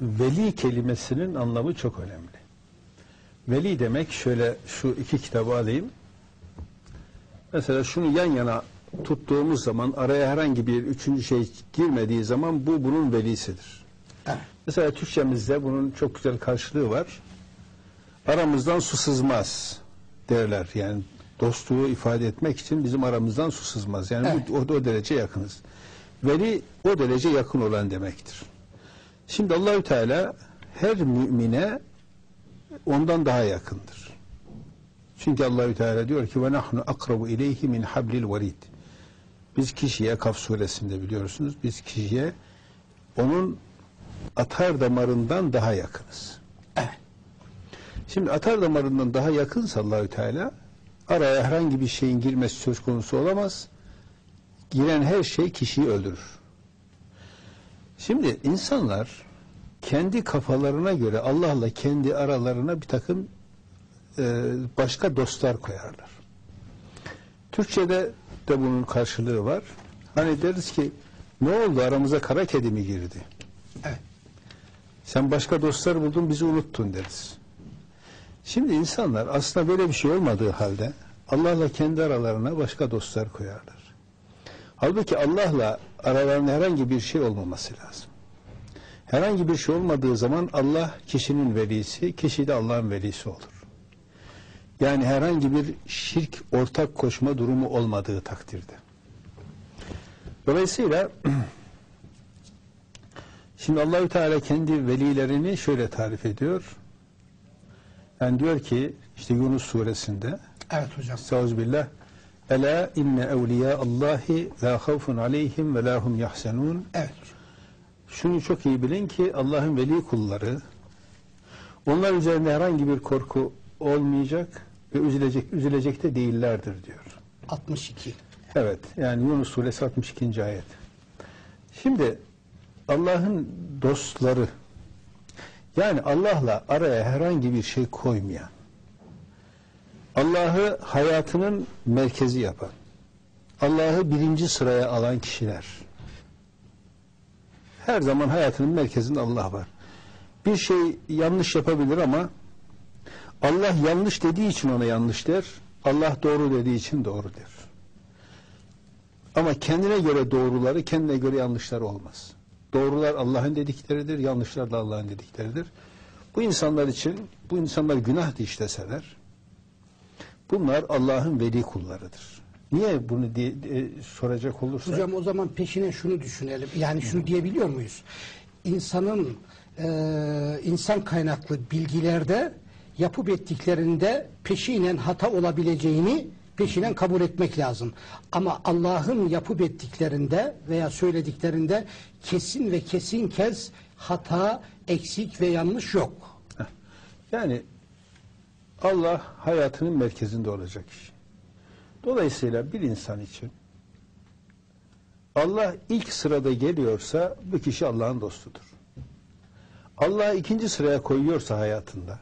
veli kelimesinin anlamı çok önemli. Veli demek şöyle şu iki kitabı alayım. Mesela şunu yan yana tuttuğumuz zaman araya herhangi bir üçüncü şey girmediği zaman bu bunun velisidir. Evet. Mesela Türkçemizde bunun çok güzel karşılığı var. Aramızdan su sızmaz derler. Yani dostluğu ifade etmek için bizim aramızdan su sızmaz. Yani Evet. bu, o, o derece yakınız. Veli o derece yakın olan demektir. Şimdi Allahü Teala her mümine ondan daha yakındır. Çünkü Allahü Teala diyor ki ve nahnu akrabu ileyhi min hablil varid. Biz kişiye Kaf suresinde biliyorsunuz biz kişiye onun atar damarından daha yakınız. Şimdi atar damarından daha yakınsa Allahü Teala araya herhangi bir şeyin girmesi söz konusu olamaz. Giren her şey kişiyi öldürür. Şimdi insanlar kendi kafalarına göre Allah'la kendi aralarına bir takım e, başka dostlar koyarlar. Türkçe'de de bunun karşılığı var. Hani deriz ki ne oldu aramıza kara kedi mi girdi? Evet. Sen başka dostlar buldun bizi unuttun deriz. Şimdi insanlar aslında böyle bir şey olmadığı halde Allah'la kendi aralarına başka dostlar koyarlar. Halbuki Allah'la aralarında herhangi bir şey olmaması lazım. Herhangi bir şey olmadığı zaman Allah kişinin velisi, kişi de Allah'ın velisi olur. Yani herhangi bir şirk ortak koşma durumu olmadığı takdirde. Dolayısıyla Şimdi Allahü Teala kendi velilerini şöyle tarif ediyor. Yani diyor ki işte Yunus suresinde Evet hocam. Estağfirullah. Ela inne evliya Allahi la havfun aleyhim ve la hum yahsenun. Evet. Şunu çok iyi bilin ki Allah'ın veli kulları onlar üzerinde herhangi bir korku olmayacak ve üzülecek üzülecek de değillerdir diyor. 62. Evet yani Yunus suresi 62. ayet. Şimdi Allah'ın dostları yani Allah'la araya herhangi bir şey koymayan Allah'ı hayatının merkezi yapan Allah'ı birinci sıraya alan kişiler her zaman hayatının merkezinde Allah var. Bir şey yanlış yapabilir ama Allah yanlış dediği için ona yanlış der. Allah doğru dediği için doğru der. Ama kendine göre doğruları, kendine göre yanlışları olmaz. Doğrular Allah'ın dedikleridir, yanlışlar da Allah'ın dedikleridir. Bu insanlar için, bu insanlar günah da işleseler, bunlar Allah'ın veli kullarıdır. Niye bunu diye, e, soracak olursa? Hocam o zaman peşine şunu düşünelim. Yani şunu diyebiliyor muyuz? İnsanın e, insan kaynaklı bilgilerde yapıp ettiklerinde peşinen hata olabileceğini peşinen kabul etmek lazım. Ama Allah'ın yapıp ettiklerinde veya söylediklerinde kesin ve kesin kez hata, eksik ve yanlış yok. Yani Allah hayatının merkezinde olacak. Dolayısıyla bir insan için Allah ilk sırada geliyorsa bu kişi Allah'ın dostudur. Allah ikinci sıraya koyuyorsa hayatında,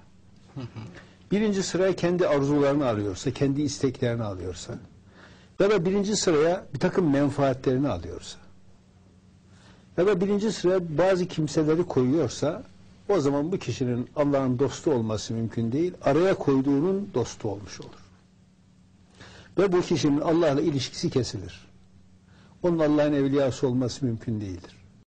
birinci sıraya kendi arzularını alıyorsa, kendi isteklerini alıyorsa, ya da birinci sıraya bir takım menfaatlerini alıyorsa, ya da birinci sıraya bazı kimseleri koyuyorsa, o zaman bu kişinin Allah'ın dostu olması mümkün değil, araya koyduğunun dostu olmuş olur. Ve bu kişinin Allah'la ilişkisi kesilir. Onun Allah'ın evliyası olması mümkün değildir.